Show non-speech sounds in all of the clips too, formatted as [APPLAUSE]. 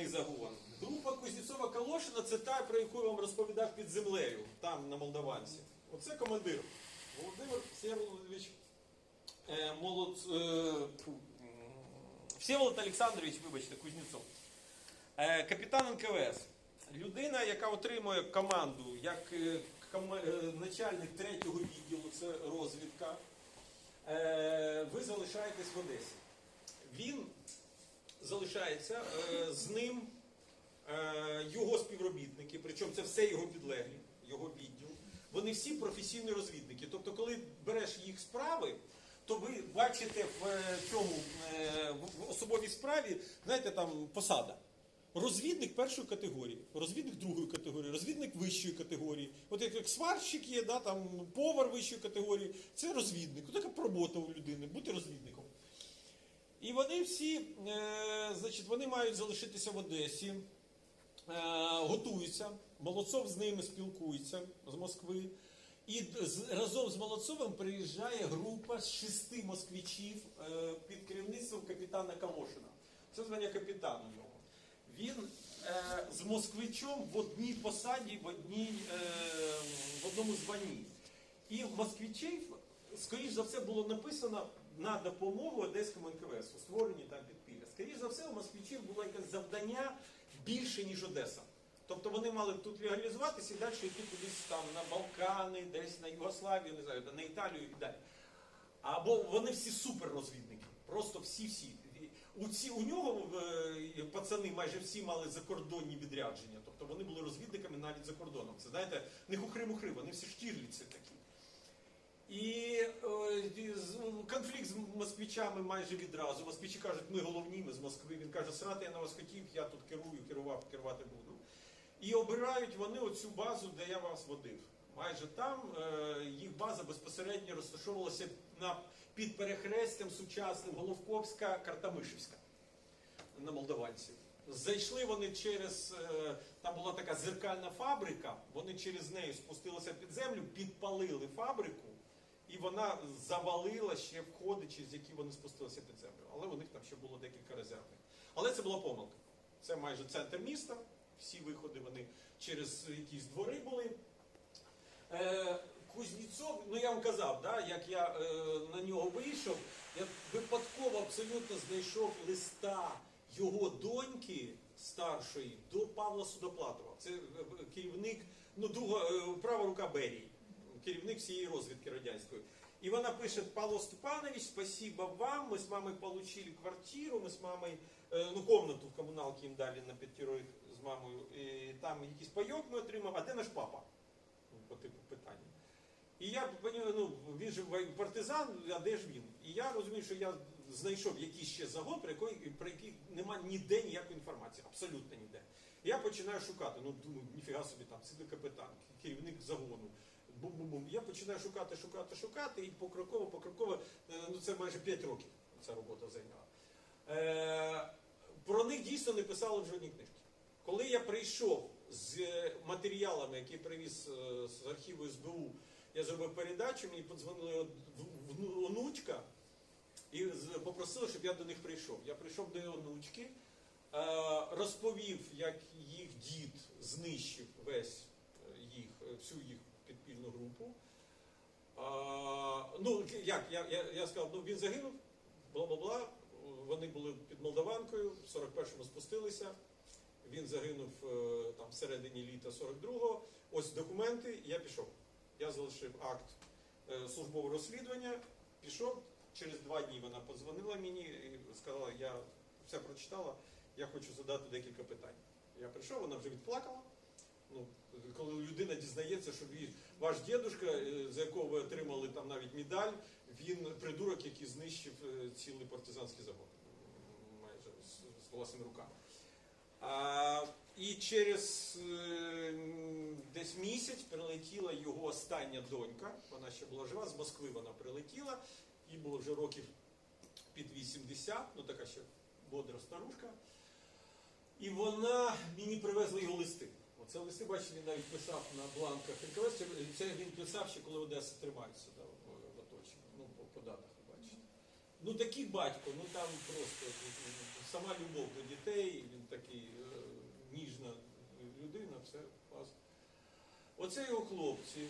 ракетний загон. Група Кузнєцова Калошина це та, про яку я вам розповідав під землею, там на Молдаванці. Оце командир. Володимир Всеволодович е, Молод... Е, Всеволод Олександрович, вибачте, Кузнєцов. Е, капітан НКВС. Людина, яка отримує команду як е, кома- е, начальник третього відділу, це розвідка. Е, ви залишаєтесь в Одесі. Він залишається е, з ним е, його співробітники, причому це все його підлеглі, його відділ. Вони всі професійні розвідники. Тобто, коли береш їх справи, то ви бачите в е, цьому в- особовій справі, знаєте, там посада. Розвідник першої категорії, розвідник другої категорії, розвідник вищої категорії. От як сварщик є, да, там повар вищої категорії, це розвідник. Така робота у людини, бути розвідником. І вони всі, е, значить, вони мають залишитися в Одесі, е, готуються. Молодцов з ними спілкується з Москви. І разом з Молодцовим приїжджає група з шести москвичів е, під керівництвом капітана Калошина. Це звання капітану його. Він е, з москвичом в одній посаді, в, одній, е, в одному званні. І в москвичів, скоріш за все, було написано на допомогу Одеському НКВС, у створенні там підпілля. Скоріш за все, у москвичів було якесь завдання більше, ніж Одеса. Тобто вони мали тут легалізуватися і далі йти кудись там на Балкани, десь на Югославію, не знаю, на Італію і далі. Або вони всі суперрозвідники. Просто всі-всі. У, ці, у нього е, пацани майже всі мали закордонні відрядження. Тобто вони були розвідниками навіть за кордоном. Це знаєте, не хухри-мухри, вони всі штірліці такі. І е, конфлікт з москвичами майже відразу. Москвичі кажуть, ми головні, ми з Москви. Він каже, срати я на вас хотів, я тут керую, керував, керувати буду. І обирають вони оцю базу, де я вас водив. Майже там е, їх база безпосередньо розташовувалася під перехрестям сучасним Головковська, Картамишівська на молдаванців. Зайшли вони через е, там була така зеркальна фабрика. Вони через неї спустилися під землю, підпалили фабрику, і вона завалила ще входи, через які вони спустилися під землю. Але у них там ще було декілька резервних. Але це була помилка. Це майже центр міста. Всі виходи вони через якісь двори були. Е, Кузнєцов, ну я вам казав, да, як я е, на нього вийшов, я випадково абсолютно знайшов листа його доньки старшої до Павла Судоплатова. Це е, керівник, ну друга, е, права рука Берії, керівник всієї розвідки радянської. И она пишет, Павел Степанович, спасибо вам, мы с мамой получили квартиру, мы с мамой, э, ну, комнату в комуналці їм дали на п'ятірох з мамою, і там якийсь пайок ми отримав, а де наш папа? Ну, по типу питання. І я понімаю, ну, він же вой- партизан, а де ж він? І я розумію, що я знайшов якийсь ще загон, про який, про який немає ніде ніякої інформації, абсолютно ніде. І я починаю шукати, ну думаю, ніфіга собі там, сидить капітан, керівник загону. Бум-бум-бум. Я починаю шукати, шукати, шукати, і покроково, покроково, е, ну це майже 5 років ця робота зайняла. Е, про них дійсно не писали в жодній книжці. Коли я прийшов з е, матеріалами, які привіз е, з архіву СБУ, я зробив передачу, мені подзвонила онучка і попросила, щоб я до них прийшов. Я прийшов до онучки, розповів, як їх дід знищив весь їх, всю їх підпільну групу. А, ну, як, я, я, я сказав, ну він загинув, бла-бла-бла. Вони були під Молдаванкою, в 41-му спустилися. Він загинув е, там всередині літа 42-го. Ось документи, я пішов. Я залишив акт е, службового розслідування, пішов. Через два дні вона подзвонила мені і сказала, я все прочитала, я хочу задати декілька питань. Я прийшов, вона вже відплакала. Ну, коли людина дізнається, що він, ваш дідушка, е, за якого ви отримали там навіть медаль, він придурок, який знищив е, цілий партизанський загон. М, Майже з, з власними руками. А, і через е, десь місяць прилетіла його остання донька. Вона ще була жива, з Москви вона прилетіла, їй було вже років під 80, ну така ще бодра старушка. І вона мені привезла його листи. Це листи, бачите, він навіть писав на бланках реквестів. Це він писав ще, коли Одеса тримається да, е, в оточенні, ну, по датах, бачите. Ну такий батько, ну там просто ну, ну, сама любов до дітей, він такий е, ніжна людина, все клас. Оце його хлопці, е,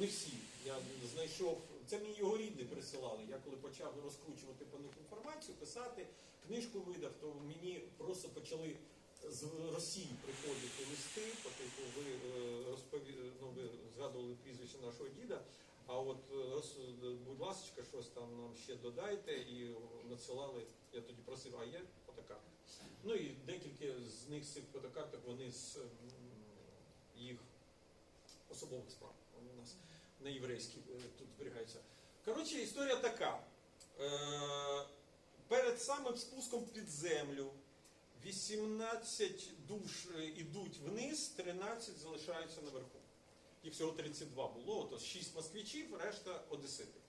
не всі. Я знайшов, це мені його рідні присилали. Я коли почав розкручувати по них інформацію, писати, книжку видав, то мені просто почали з Росії приходити листи, по типу ви е, розпові... ну, ви згадували прізвище нашого діда. А от е, будь ласка, щось там нам ще додайте і надсилали. Я тоді просив, а є фотокарта. Ну і декілька з них з цих фотокарток вони з їх особових справ. Вони у нас на єврейській е, тут зберігаються. Коротше, історія така. Перед самим спуском під землю 18 душ е, ідуть вниз, 13 залишаються наверху. Їх всього 32 було, то 6 москвичів, решта одесити.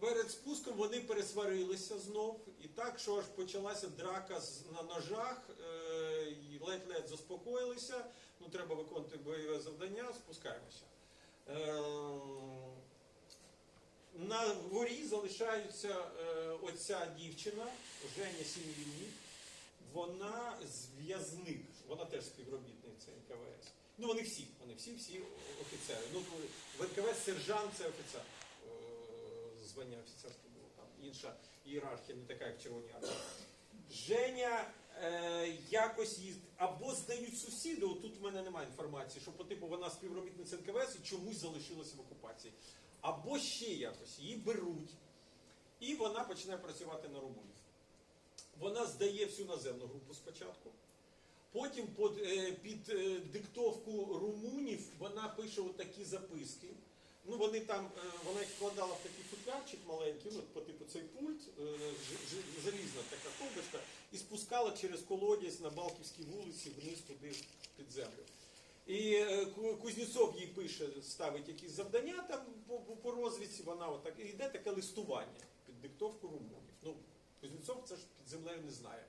Перед спуском вони пересварилися знов, і так, що аж почалася драка на ножах, е, ледь-ледь заспокоїлися. Ну, треба виконувати бойове завдання, спускаємося. На горі залишається е, оця дівчина, Женя Сім'їнік. Вона з в'язних, вона теж співробітниця НКВС. Ну вони всі, вони всі, всі офіцери. Ну, в НКВС сержант це офіцер. Е, Звання офіцерське було там. Інша ієрархія, не така, як в Червоній армії. Женя е, якось їздить, або здають сусіди, отут в мене немає інформації, що по типу вона співробітниця НКВС і чомусь залишилася в окупації. Або ще якось її беруть, і вона починає працювати на румунів. Вона здає всю наземну групу спочатку. Потім під, е, під е, диктовку румунів вона пише отакі записки. Ну, вони там, е, вона їх вкладала в такий футлярчик маленький, ну, по типу цей пульт, залізна така ковбочка, і спускала через колодязь на Балківській вулиці вниз туди під землю. І е, Кузнєцов їй пише, ставить якісь завдання там по, по- розвідці, вона отак, і йде таке листування під диктовку румунів. Ну, Кузнєцов це ж під землею не знає.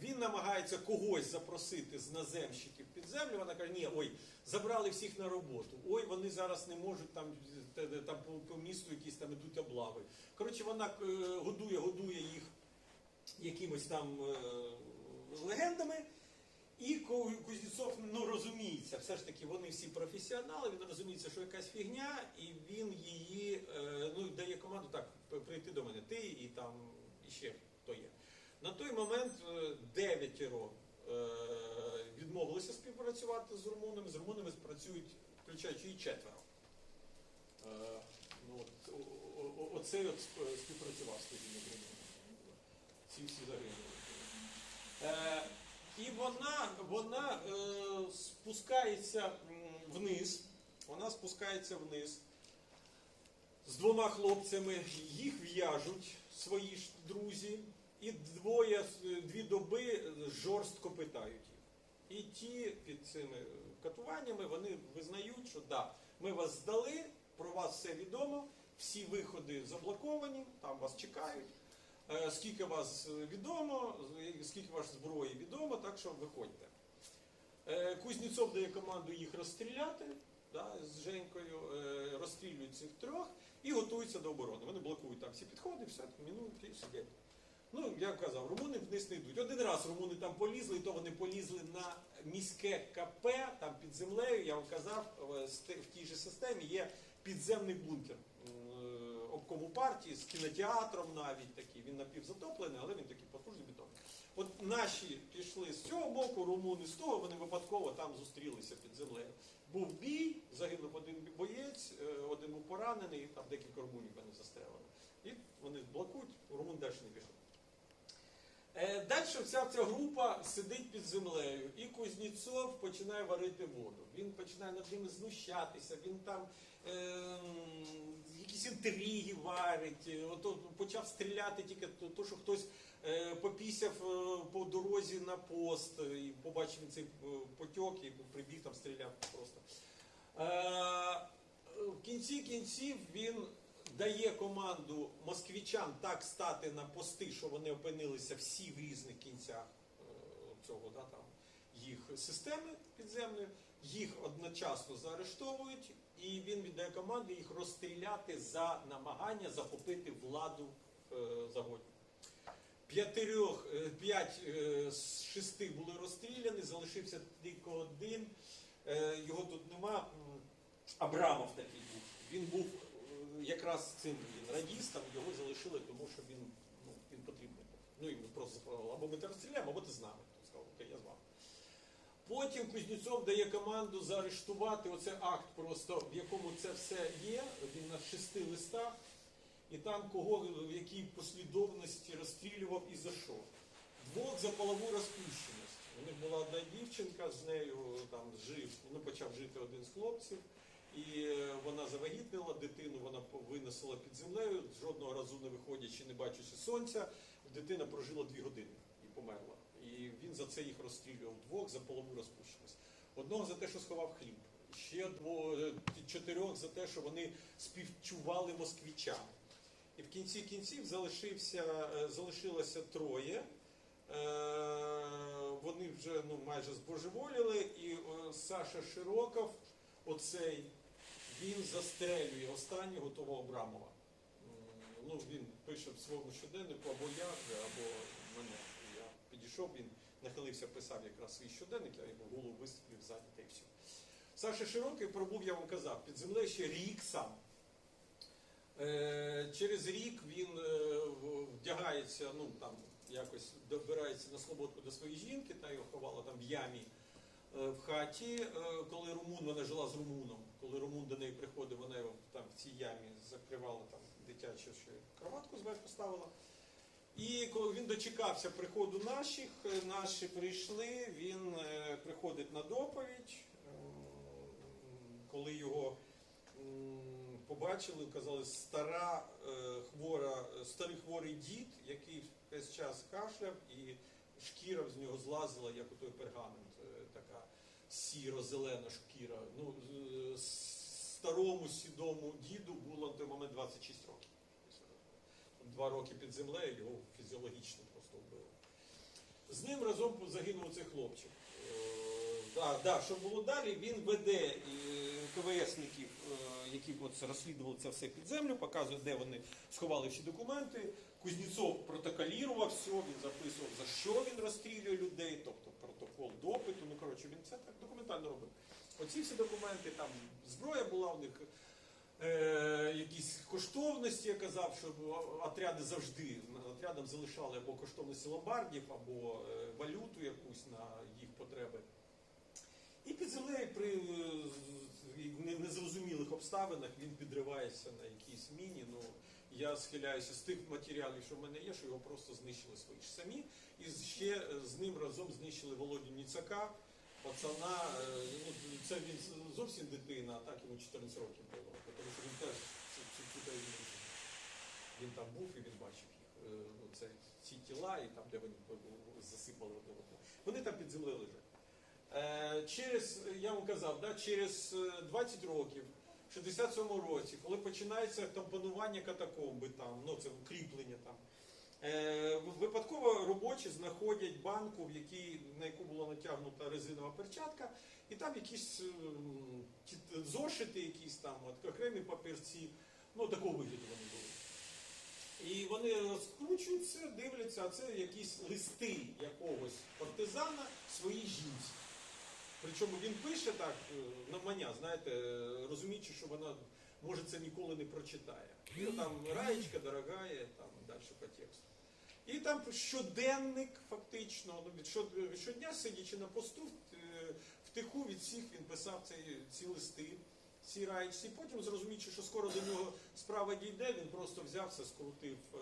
Він намагається когось запросити з наземщиків під землю. Вона каже, ні, ой, забрали всіх на роботу. Ой, вони зараз не можуть там, там по, по місту якісь там ідуть облави. Коротше, вона е, годує, годує їх якимось там е, легендами. І Ку- Кузнєцов ну, розуміється, все ж таки вони всі професіонали, він розуміється, що якась фігня, і він її е, ну, дає команду так, прийти до мене, ти і там іще хто є. На той момент е, дев'ятеро е, відмовилися співпрацювати з румунами, з румунами працюють, включаючи і четверо. Ну, от, оцей от співпрацював з з румунами. Ці всі загинули. І вона, вона е, спускається вниз. Вона спускається вниз з двома хлопцями. Їх в'яжуть свої ж друзі, і двоє, дві доби жорстко питають їх. І ті під цими катуваннями вони визнають, що да, ми вас здали, про вас все відомо, всі виходи заблоковані, там вас чекають. Е, Скільки вас е, відомо, скільки вашої зброї відомо, так що виходьте. Е, Кузнєцов дає команду їх розстріляти да, з Женькою, розстрілюють цих трьох і готуються до оборони. Вони блокують там всі підходи, все, мінують і сидять. Ну, я казав, румуни вниз не йдуть. Один раз румуни там полізли, і то вони полізли на міське КП, там під землею, я вам казав, в тій же системі є підземний бункер м, обкому партії з кінотеатром навіть такий. Він напівзатоплений, але він такий потужний бетонний. От наші пішли з цього боку, румуни з того, вони випадково там зустрілися під землею. Був бій, загинув один боєць, е, один був поранений, там декілька румунів вони застрелили. І вони блокують, румун далі не пішов. Е, Далі вся ця група сидить під землею, і Кузнєцов починає варити воду. Він починає над ними знущатися, він там е, якісь інтриги варить. Е, От, почав стріляти тільки то, що хтось е, попісяв е, по дорозі на пост, і побачив цей потьок і прибіг там стріляв просто. В кінці кінців він дає команду москвічам так стати на пости, що вони опинилися всі в різних кінцях цього да, там, їх системи підземної, їх одночасно заарештовують, і він віддає команду їх розстріляти за намагання захопити владу е, загоні. П'ятирьох, е, п'ять е, з шести були розстріляні, залишився тільки один. його тут нема. Абрамов такий був. Він був якраз цим він, радістом, його залишили, тому що він, ну, він потрібний. Ну ми просто запропонували, або ми тебе розстріляємо, або ти з нами. Він сказав, окей, я з вами. Потім Кузнєцов дає команду заарештувати оце акт, просто в якому це все є. Він на шести листах, і там кого в якій послідовності розстрілював і за що. Двох за полову розпущеність. У них була одна дівчинка, з нею там жив, ну почав жити один з хлопців. І е, вона завагітнила дитину, вона винесла під землею, жодного разу не виходячи, не бачачи сонця. Дитина прожила дві години і померла. Він за це їх розстрілював двох за полову розпущеність. Одного за те, що сховав хліб, ще дво, е, чотирьох за те, що вони співчували москвічам. І в кінці кінців залишився, е, залишилося троє. Е, Вони вже ну, майже збожеволіли, і Саша Широков, оцей, він застрелює останнього того Абрамова. Ну, він пише в своєму щоденнику або я або мене. Я він нахилився, писав якраз свій щоденник, я йому голову вистрілив ззаді та й все. Саша Широкий пробув, я вам казав, під землею ще рік сам. Е, Через рік він е, вдягається, ну там якось добирається на слободку до своєї жінки, та його ховала там в ямі е, в хаті, коли Румун, вона жила з Румуном. Коли Румун до неї приходив, вона його там в цій ямі закривала там дитячу кроватку зверху ставила. І коли він дочекався приходу наших, е, наші прийшли, він е, приходить на доповідь, е, коли його побачили, казали, стара хвора, старий хворий дід, який весь час кашляв, і шкіра з нього злазила, як у той пергамент, така сіро-зелена шкіра. Ну, старому сідому діду було на той момент 26 років. Два роки під землею його фізіологічно просто вбили. З ним разом загинув цей хлопчик. Е, Да, да, що було далі, він веде е, КВСників, е, які от розслідували це все під землю, показує, де вони сховали всі документи. Кузнєцов протоколірував все, він записував, за що він розстрілює людей, тобто протокол допиту. Ну, коротше, він це так документально робив. Оці всі документи, там зброя була у них, е, якісь коштовності, я казав, що отряди завжди отрядам залишали або коштовності ломбардів, або е, валюту якусь на їх потреби. І під землею при е, незрозумілих обставинах він підривається на якійсь міні. Ну, я схиляюся з тих матеріалів, що в мене є, що його просто знищили свої ж самі. І ще е, з ним разом знищили Володю Ніцака, пацана. е, Ну, це він зовсім дитина, а так йому 14 років було. Тому що він теж вивчив. Він там був і він бачив їх. Е, це ці тіла, і там, де вони е, засипали одне одного. Вони там під землею лежать. Е, Через, я вам казав, да, через е, 20 років, в 67-му році, коли починається там панування катакомби, там, ну це укріплення там. Е, Випадково робочі знаходять банку, в якій, на яку була натягнута резинова перчатка, і там якісь ем, зошити, якісь там окремі папірці, ну такого вигляду вони були. І вони розкручуються, дивляться, а це якісь листи якогось партизана своїй жінці. Причому він пише так е, навмання, знаєте, е, розуміючи, що вона може це ніколи не прочитає. І там Раєчка, дорогая, там далі по тексту. І там щоденник, фактично, ну, від щод- щодня, сидячи на посту, е, втиху від всіх він писав ці, ці листи, ці раєчці. Потім, зрозуміючи, що скоро до нього справа дійде, він просто взявся, скрутив е,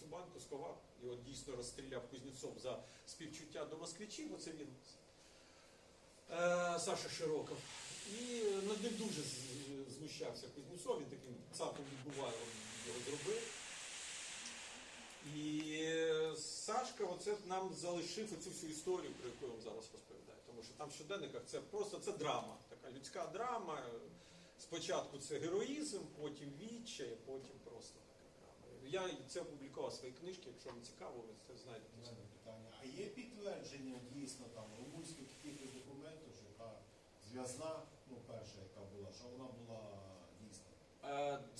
цю банку, сховав і от дійсно розстріляв Кузнєцов за співчуття до москвичів. Оце він е, Саша Широков. І над ним дуже знущався Кузнєцов, він таким цапом відбуває, його зробив. І е, Сашка оце нам залишив оцю всю історію, про яку я вам зараз розповідаю. Тому що там в щоденниках це просто це драма, така людська драма. Спочатку це героїзм, потім відчай, потім просто така драма. Я це опублікував в своїй книжці, якщо вам цікаво, ви це знайдете. У питання. А є підтвердження дійсно там румунських якихось документів, що яка зв'язна, ну перша, яка була, що вона була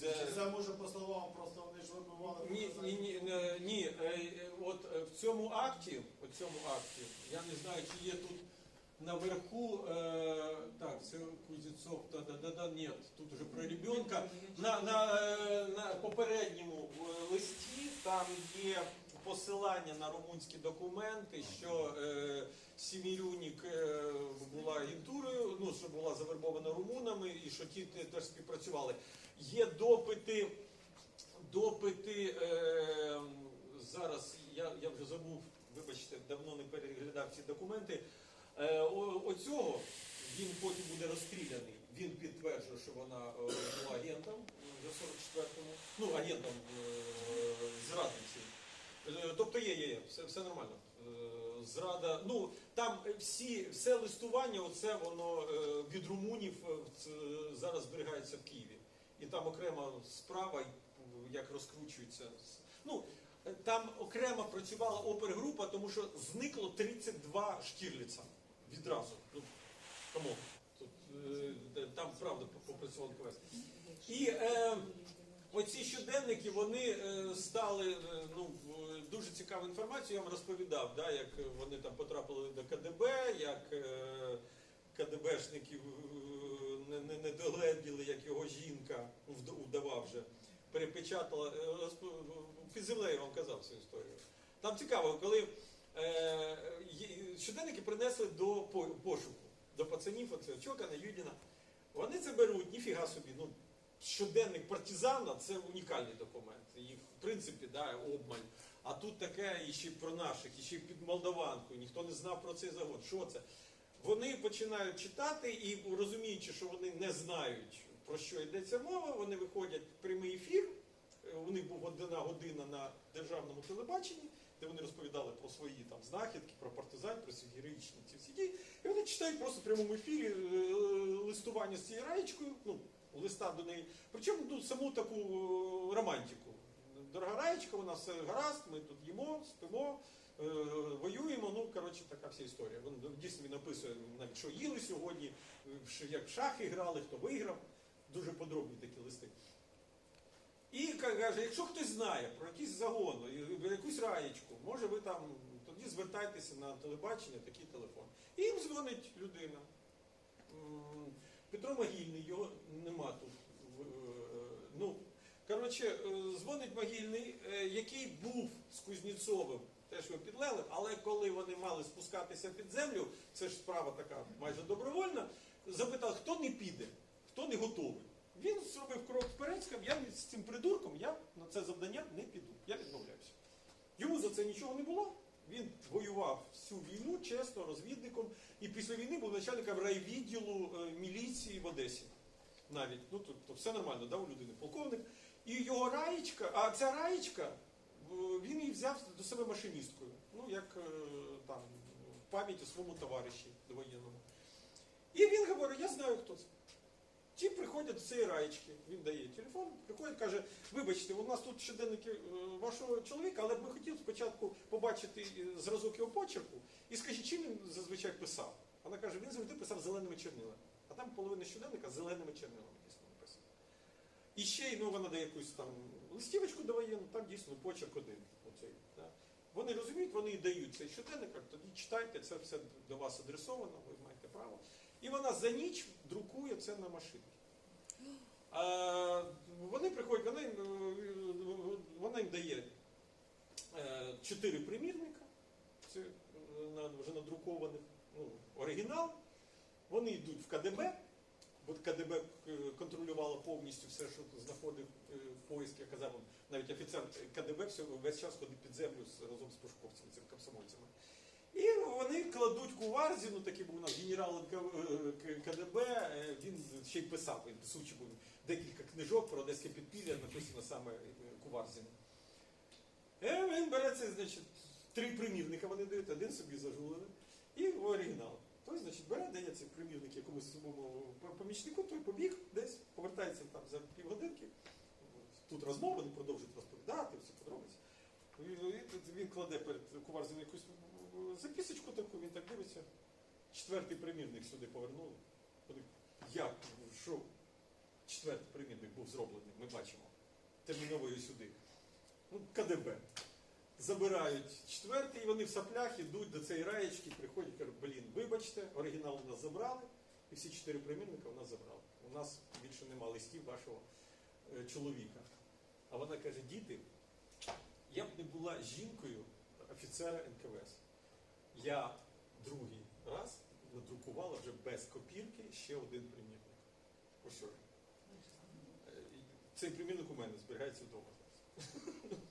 Чи де- це може по словам, просто вони ж вибивали? Ні, ні, ні, ні. е, е, От е, в цьому акті, у цьому акті, я не знаю, чи є тут наверху, е, так, це Кузнецов, да-да-да, ні, тут уже про ребенка. На, на, на попередньому листі там є посилання на румунські документи, що е, Сімірюнік е, була агентурою, ну, що була завербована румунами, і що ті теж співпрацювали. Є допити, допити е, зараз, я, я вже забув, вибачте, давно не переглядав ці документи. Е, о- оцього він потім буде розстріляний. Він підтверджує, що вона е, була агентом за 44-му, ну агентом е, зрадниці. Е, Тобто є, є, є, все, все нормально. Е, Зрада, ну там всі, все листування, оце воно е, від румунів е, зараз зберігається в Києві. І там окрема справа, як розкручується. Ну, там окремо працювала опергрупа, тому що зникло 32 Штірліца відразу. Ну, тому тут е, там правда попрацював КВС. І е, оці щоденники вони е, стали е, ну, дуже цікаву інформацію. Я вам розповідав, да, як вони там потрапили до КДБ, як е, КДБшників не, не, догледіли, як його жінка, вдова вже, перепечатала. Е, розп- вам казав цю історію. Там цікаво, коли е, щоденники принесли до пошуку, до пацанів, оце Чокана, Юдіна. Вони це беруть, ніфіга собі. Ну, щоденник партизана це унікальний документ. Їх, в принципі, да, обмаль. А тут таке і ще про наших, і ще під Молдаванку, ніхто не знав про цей завод. Що це? Вони починають читати і розуміючи, що вони не знають про що йдеться мова, вони виходять в прямий ефір. Е, У них був одна година на державному телебаченні, де вони розповідали про свої там знахідки, про партизан, про свої героїчні ці всі дії. І вони читають просто в прямому ефірі е, листування з цією раєчкою, ну, листа до неї. Причому ну, саму таку е, романтику. Дорога раєчка, нас все гаразд, ми тут їмо, спимо, воюємо. Ну, коротше, така вся історія. Він дійсно він описує, навіть що їли сьогодні, е, як в шахи грали, хто виграв. Дуже подробні такі листи. І каже, якщо хтось знає про якийсь загон, якусь раєчку, може ви там тоді звертайтеся на телебачення, такий телефон. І їм дзвонить людина. Петро Могильний, його нема тут. Е, Ну, коротше, е, дзвонить Могильний, е, який був з Кузнєцовим, теж його підлели, але коли вони мали спускатися під землю, це ж справа така майже добровольна, запитав, хто не піде, хто не готовий. Він зробив крок вперед, сказав, я з цим придурком, я на це завдання не піду, я відмовляюся. Йому за це нічого не було. Він воював всю війну чесно, розвідником, і після війни був начальником райвідділу е, міліції в Одесі. Навіть, ну тут все нормально, да, у людини полковник. І його раєчка, а ця раєчка, він її взяв до себе машиністкою. Ну, як е, там в пам'яті своєму товариші довоєнному. І він говорить, я знаю, хто це. Ті приходять до цієї раєчки, він дає телефон, приходить, каже, вибачте, у нас тут щоденники е, вашого чоловіка, але б ми хотіли спочатку побачити е, зразок його почерку і скажіть, чим він зазвичай писав? Вона каже, він завжди писав зеленими чорнилами. А там половина щоденника зеленими чорнилами дійсно написано. І ще й ну, вона дає якусь там листівочку довоєнну, там дійсно почерк один. Оцей, да. Вони розуміють, вони і дають цей щоденник, тоді читайте, це все до вас адресовано, ви маєте право. І вона за ніч друкує це на машинки. А, вони приходять, вона їм, е, вона їм дає е, чотири примірника, це е, вже надрукованих, ну, оригінал. Вони йдуть в КДБ, бо КДБ е, контролювало повністю все, що знаходив е, в поїзді. Я казав, навіть офіцер КДБ весь час ходить під землю разом з пошуковцями, цими комсомольцями. І вони кладуть Куварзіну, такий був у нас генерал е, КДБ, він ще й писав, він писучий був декілька книжок про одеське підпілля, написано саме Куварзіна. Е, Він бере це, значить, три примірника вони дають, один собі зажулений, і оригінал. Той, значить, бере, дає цей примірник якомусь своєму помічнику, той побіг десь, повертається там за півгодинки. Тут розмова, вони продовжують розповідати, всі подробиці. Він кладе перед Куварзіною якусь записочку таку, він так дивиться. Четвертий примірник сюди повернули. Як? Що? Четвертий примірник був зроблений, ми бачимо. Терміново його сюди. Ну, КДБ. Забирають четвертий, і вони в саплях ідуть до цієї раєчки, приходять, кажуть, блін, вибачте, оригінал у нас забрали, і всі чотири примірника у нас забрали. У нас більше нема листів вашого е, чоловіка. А вона каже: діти, я б не була жінкою офіцера НКВС. Я другий раз надрукувала вже без копірки ще один примірник. Ось. Е, Цей примірник у мене зберігається вдома зараз. [LAUGHS]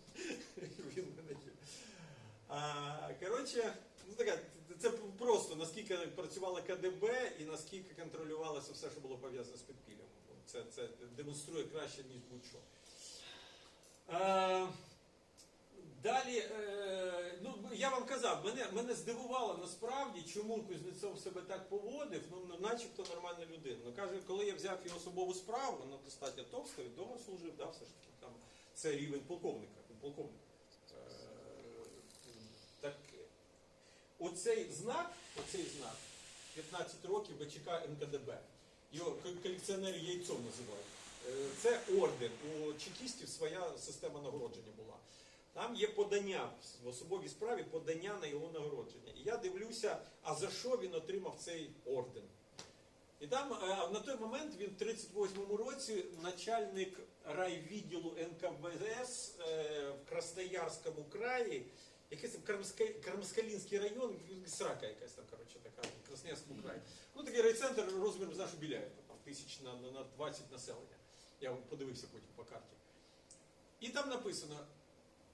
Коротше, ну така, це просто наскільки працювала КДБ і наскільки контролювалося все, що було пов'язане з підпіллям. Це, це демонструє краще, ніж будь-що. Далі, е, ну я вам казав, мене, мене здивувало насправді, чому Кузнецов себе так поводив, ну ну, начебто нормальна людина. Ну каже, коли я взяв його особову справу, вона достатньо товста, він довго служив, да, все ж таки там це рівень полковника. він полковник. Е, так, оцей знак, оцей знак, 15 років ВЧК НКДБ. Його кол- колекціонери яйцом називають. Е, Це орден. У чекістів своя система нагородження була. Там є подання в особовій справі подання на його нагородження. І я дивлюся, а за що він отримав цей орден. І там е, на той момент він в 38-му році начальник райвідділу НКВС е, в Красноярському краї, якийсь там Крамська- Крамскалінський район, срака якась там, коротше, така, в Красноярському краї. Ну такий райцентр розміром з нашу Біляєвку, там тисяч на, на, на 20 населення. Я подивився потім по карті. І там написано,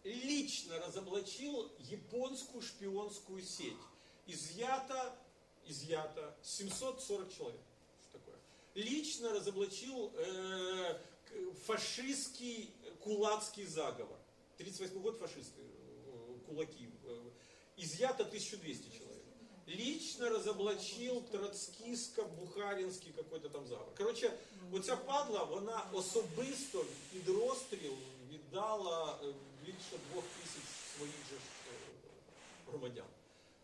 лично разоблачил японскую шпионскую сеть. Изъято, изъято 740 человек. Что такое? Лично разоблачил э, к- фашистский кулацкий заговор. 38 год фашисты, э, кулаки. э, изъято 1200 человек. Лично разоблачил троцкістсько-бухаринський какой-то там заговор. Коротше, оця падла, вона особисто під розстріл віддала е, більше двох тисяч своїх же ж, е, громадян.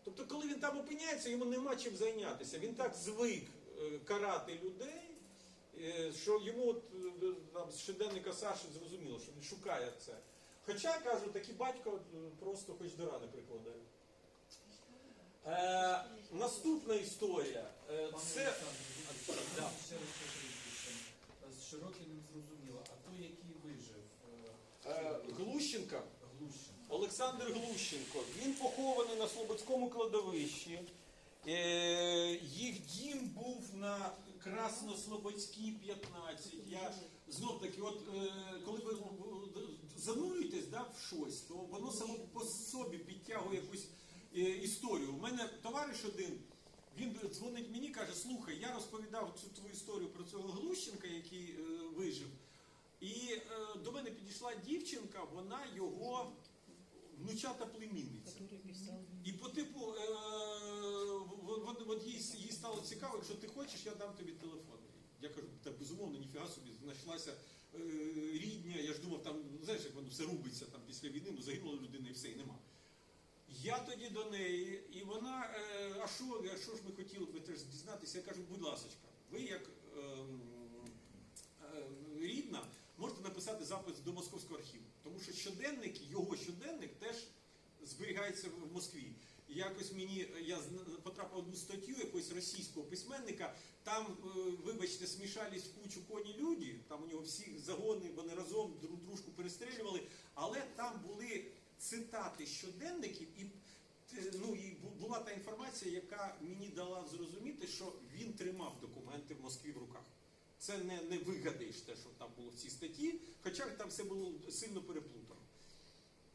Тобто, коли він там опиняється, йому нема чим зайнятися. Він так звик е, карати людей, е, що йому от, е, там, з щоденника Саші зрозуміло, що він шукає це. Хоча, кажу, такий батько е, просто хоч до рани прикладає. Е, наступна історія. Е, Пане це Да. ще раз Широкіним зрозуміло, а той, який вижив, е, Глущенка. Глущин. Олександр Глущенко. Він похований на Слободському кладовищі. Е, їх дім був на Краснослободській 15. Я знов таки, от е, коли ви е, занурюєтесь да, в щось, то воно само по собі підтягує якусь е, історію. У мене товариш один. Він дзвонить мені, каже: слухай, я розповідав цю твою історію про цього Глущенка, який е, вижив. І е, до мене підійшла дівчинка, вона його внучата племінниця. І по типу, е, в- от їй, їй стало цікаво, якщо ти хочеш, я дам тобі телефон. Я кажу, та безумовно, ніфіга собі, знайшлася е, рідня, я ж думав, там, знаєш, як воно все рубиться там після війни, ну загинула людина і все, і нема. Я тоді до неї, і вона, е, а що, а що ж ми хотіли б теж дізнатися? Я кажу, будь ласочка, ви як ем, е, рідна, можете написати запис до московського архіву. Тому що щоденник, його щоденник теж зберігається в Москві. Якось мені я зна- потрапив в одну статтю якогось російського письменника. Там, е, вибачте, смішались кучу коні люди. Там у нього всі загони, вони разом друг дружку перестрілювали. Але там були цитати щоденників, і е, ну і була та інформація, яка мені дала зрозуміти, що він тримав документи в Москві в руках. Це не, не вигадаєш те, що там було в цій статті, хоча там все було сильно переплутано.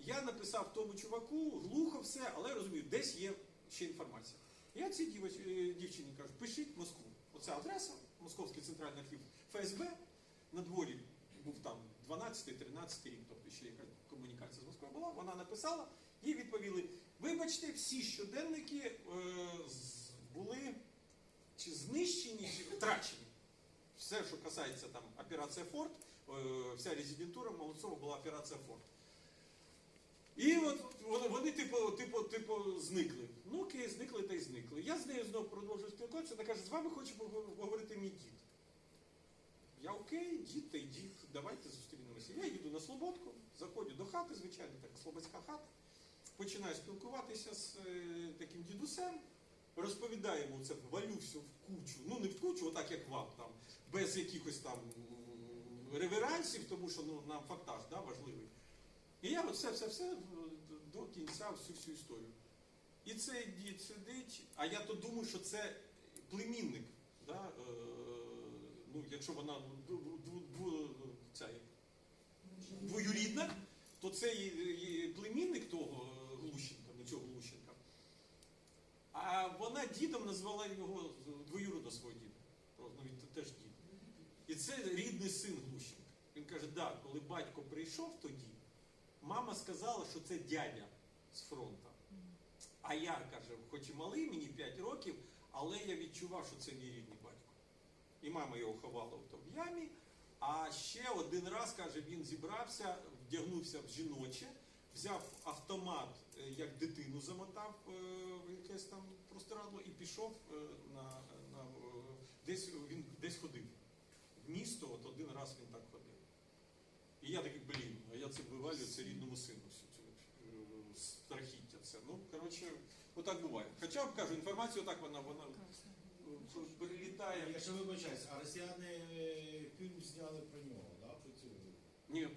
Я написав тому чуваку, глухо все, але розумію, десь є ще інформація. Я цій е, дівчині кажу, пишіть Москву. Оця адреса, Московський центральний архів ФСБ, на дворі був там 12-13 рік, тобто ще якась комунікація з Москвою була. Вона написала, їй відповіли: вибачте, всі щоденники е, були чи знищені, чи втрачені. Все, що касається там операція Форт, е, вся резидентура Молодцова була операція Форт. І от вони, вони типу, типу, типу, зникли. Ну окей, зникли та й зникли. Я з нею знову продовжую спілкуватися, вона каже, з вами хоче пог- поговорити мій дід. Я окей, дід та й дід, давайте зустрінемося. Я їду на Слободку, заходжу до хати, звичайно, так, Слободська хата, починаю спілкуватися з е, таким дідусем. розповідаю йому це, валю все в кучу. Ну не в кучу, отак як вам, там, без якихось там реверансів, тому що ну, нам фактаж да, важливий. І я от все, все, все до кінця всю всю історію. І цей дід сидить, а я то думаю, що це племінник. Да? Е, ну, якщо вона двоюрідна, то це і, племінник того е, Глущенка, ну цього Глущенка. А вона дідом назвала його двоюродно свого діда. Ну, він теж дід. І це рідний син Глущенка. Він каже, да, коли батько прийшов тоді, мама сказала, що це дядя з фронту. А я, каже, хоч і малий, мені 5 років, але я відчував, що це мій рідний батько. І мама його ховала в тому ямі. А ще один раз, каже, він зібрався, вдягнувся в жіноче, взяв автомат, е, як дитину замотав е, в якесь там простирадло і пішов е, на, на десь він десь ходив. В місто, от один раз він так ходив. І я такий, блін, це рідному сину е, страхіття. Це. Ну, коротше, отак буває. Хоча кажу, інформація отак вона, вона е, прилітає. Я ще вибачаюсь, а росіяни е, фільм зняли про нього, да, про цю Ні,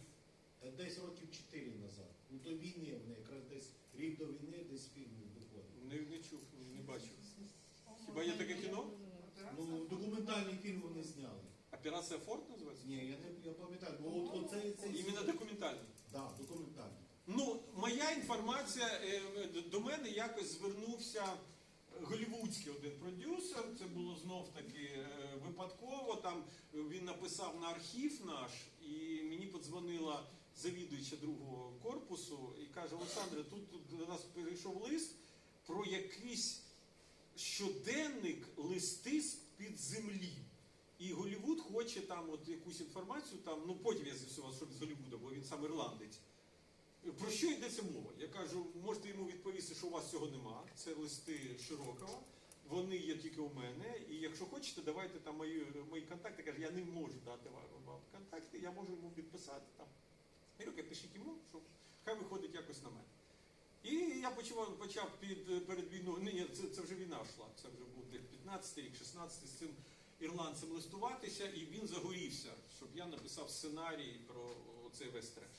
Та десь років 4 назад. Ну до війни вони якраз десь рік до війни десь фільм виходив. не, не чув, не бачив. Хіба є таке кіно? Ну документальний фільм вони зняли. Операція Форт називається? Ні, я не я пам'ятаю, бо от оцей цей Іменно документальний. Да, документальний. Ну, моя інформація е, до мене якось звернувся голівудський один продюсер. Це було знов таки е, випадково. Там він написав на архів наш, і мені подзвонила завідуюча другого корпусу і каже: Олександре, тут, тут до нас перейшов лист про якийсь щоденник листи з під землі. І Голівуд хоче там от якусь інформацію, там, ну потім я з'ясував, що з Голівуда, бо він сам ірландець. Про що йдеться мова? Я кажу, можете йому відповісти, що у вас цього нема. Це листи Широкова. Вони є тільки у мене. І якщо хочете, давайте там мої, мої контакти. Каже, я не можу дати вам, контакти, я можу йому підписати там. Я кажу, пишіть йому, що хай виходить якось на мене. І я почав, почав під, перед війною, ні, це, це вже війна йшла, це вже був десь 15 рік, 16 з цим ірландцем листуватися, і він загорівся, щоб я написав сценарій про цей весь треш.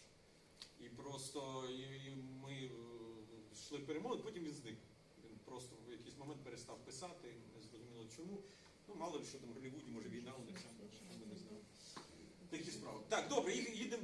І просто і, ми е, йшли перемоги, потім він зник. Він просто в якийсь момент перестав писати, не зрозуміло чому. Ну, мало ли що там в Голлівуді, може війна у них, ми не знаємо. Такі справи. Так, добре, їдемо далі.